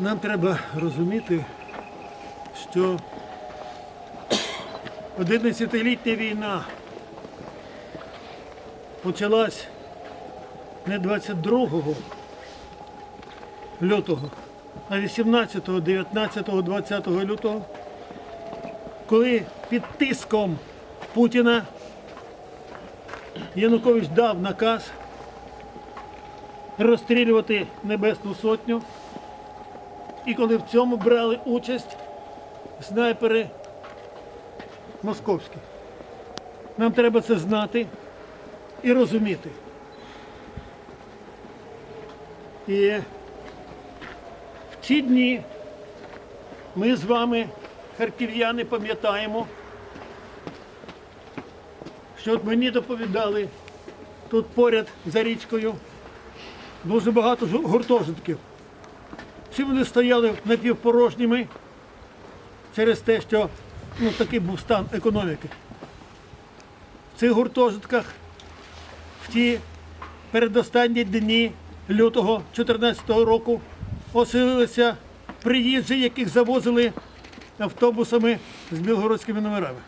Нам треба розуміти, що 11-літня війна почалась не 22 лютого, а 18, 19, 20 лютого, коли під тиском Путіна Янукович дав наказ розстрілювати Небесну Сотню. І коли в цьому брали участь снайпери московські. Нам треба це знати і розуміти. І в ці дні ми з вами, харків'яни, пам'ятаємо, що от мені доповідали тут поряд за річкою дуже багато гуртожитків. Всі вони стояли напівпорожніми через те, що ну, такий був стан економіки. В цих гуртожитках в ті передостанні дні лютого 2014 року оселилися приїжджі, яких завозили автобусами з білгородськими номерами.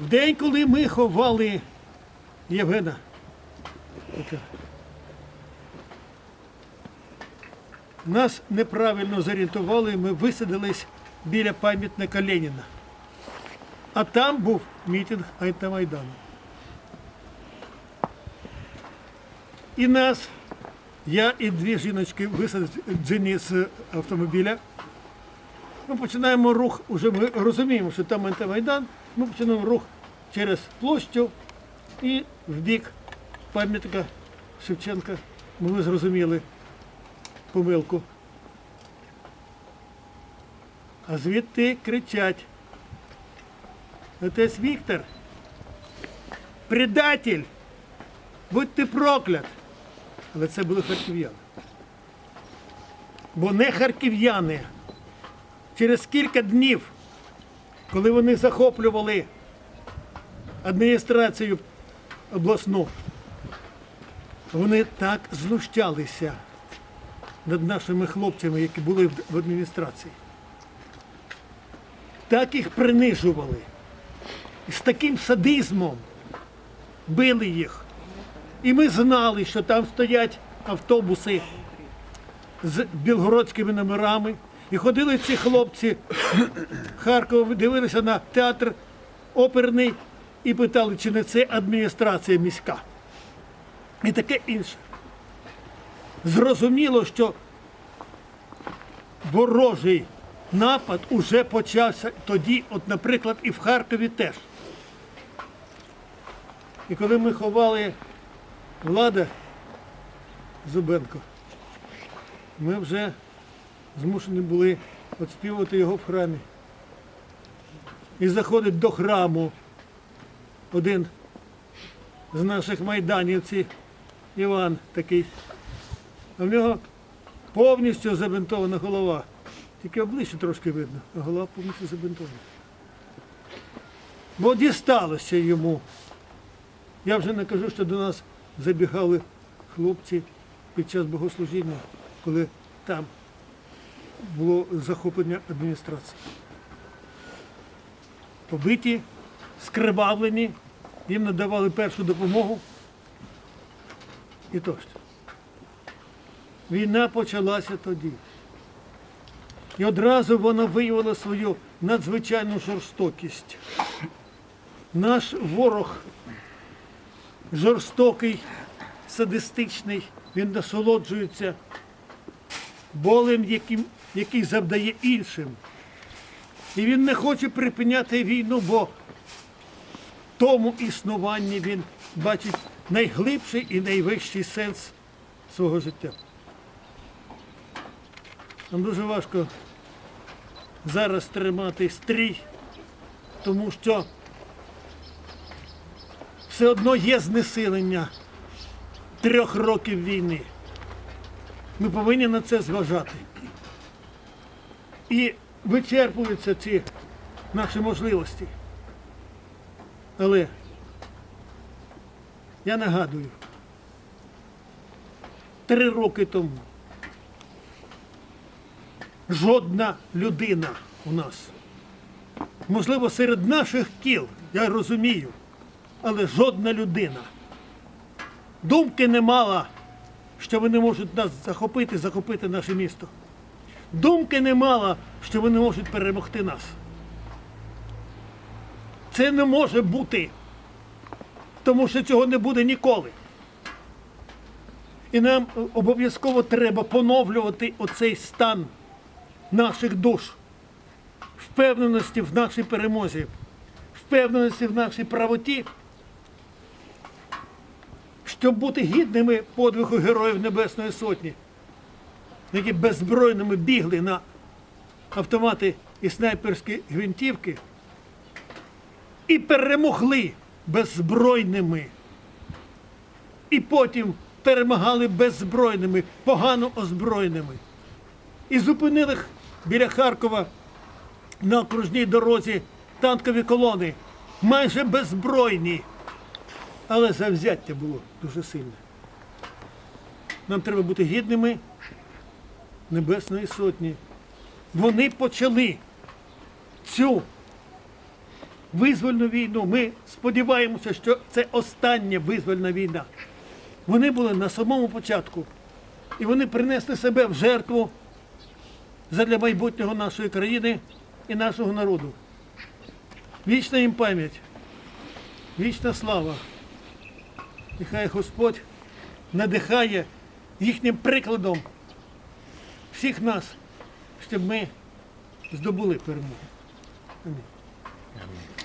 В день, коли ми ховали Євгена, Таке. Нас неправильно зорієнтували, ми висадились біля пам'ятника Леніна. А там був мітинг Антимайдану. І нас, я і дві жіночки висаджені з автомобіля. Ми починаємо рух, уже ми розуміємо, що там антимайдан, ми починаємо рух через площу і в бік пам'ятника Шевченка. Ми зрозуміли помилку. А звідти кричать. Отець Віктор, предатель, будь ти проклят. Але це були харків'яни. Бо не харків'яни. Через кілька днів, коли вони захоплювали адміністрацію обласну, вони так знущалися над нашими хлопцями, які були в адміністрації. Так їх принижували. З таким садизмом били їх. І ми знали, що там стоять автобуси з білгородськими номерами. І ходили ці хлопці Харкова, дивилися на театр оперний і питали, чи не це адміністрація міська. І таке інше. Зрозуміло, що ворожий напад уже почався тоді, от, наприклад, і в Харкові теж. І коли ми ховали влада Зубенко, ми вже змушені були відспівати його в храмі. І заходить до храму один з наших майданівців, Іван такий. А в нього повністю забинтована голова. Тільки обличчя трошки видно, а голова повністю забинтована. Бо дісталося йому. Я вже не кажу, що до нас забігали хлопці під час богослужіння, коли там було захоплення адміністрації. Побиті, скривавлені, їм надавали першу допомогу і тощо. Війна почалася тоді. І одразу вона виявила свою надзвичайну жорстокість. Наш ворог жорстокий, садистичний, він насолоджується болем, яким, який завдає іншим. І він не хоче припиняти війну, бо в тому існуванні він бачить найглибший і найвищий сенс свого життя. Нам дуже важко зараз тримати стрій, тому що все одно є знесилення трьох років війни. Ми повинні на це зважати. І вичерпуються ці наші можливості. Але я нагадую, три роки тому. Жодна людина у нас. Можливо, серед наших кіл, я розумію, але жодна людина. Думки не мала, що вони можуть нас захопити, захопити наше місто. Думки не мала, що вони можуть перемогти нас. Це не може бути, тому що цього не буде ніколи. І нам обов'язково треба поновлювати оцей стан наших душ, впевненості в нашій перемозі, впевненості в нашій правоті, щоб бути гідними подвигу Героїв Небесної Сотні, які беззбройними бігли на автомати і снайперські гвинтівки і перемогли беззбройними. І потім перемагали беззбройними, погано озброєними. І зупинили біля Харкова на окружній дорозі танкові колони, майже беззбройні. Але завзяття було дуже сильне. Нам треба бути гідними Небесної Сотні. Вони почали цю визвольну війну. Ми сподіваємося, що це остання визвольна війна. Вони були на самому початку. І вони принесли себе в жертву задля майбутнього нашої країни і нашого народу. Вічна їм пам'ять, вічна слава. Нехай Господь надихає їхнім прикладом всіх нас, щоб ми здобули перемогу. Амінь.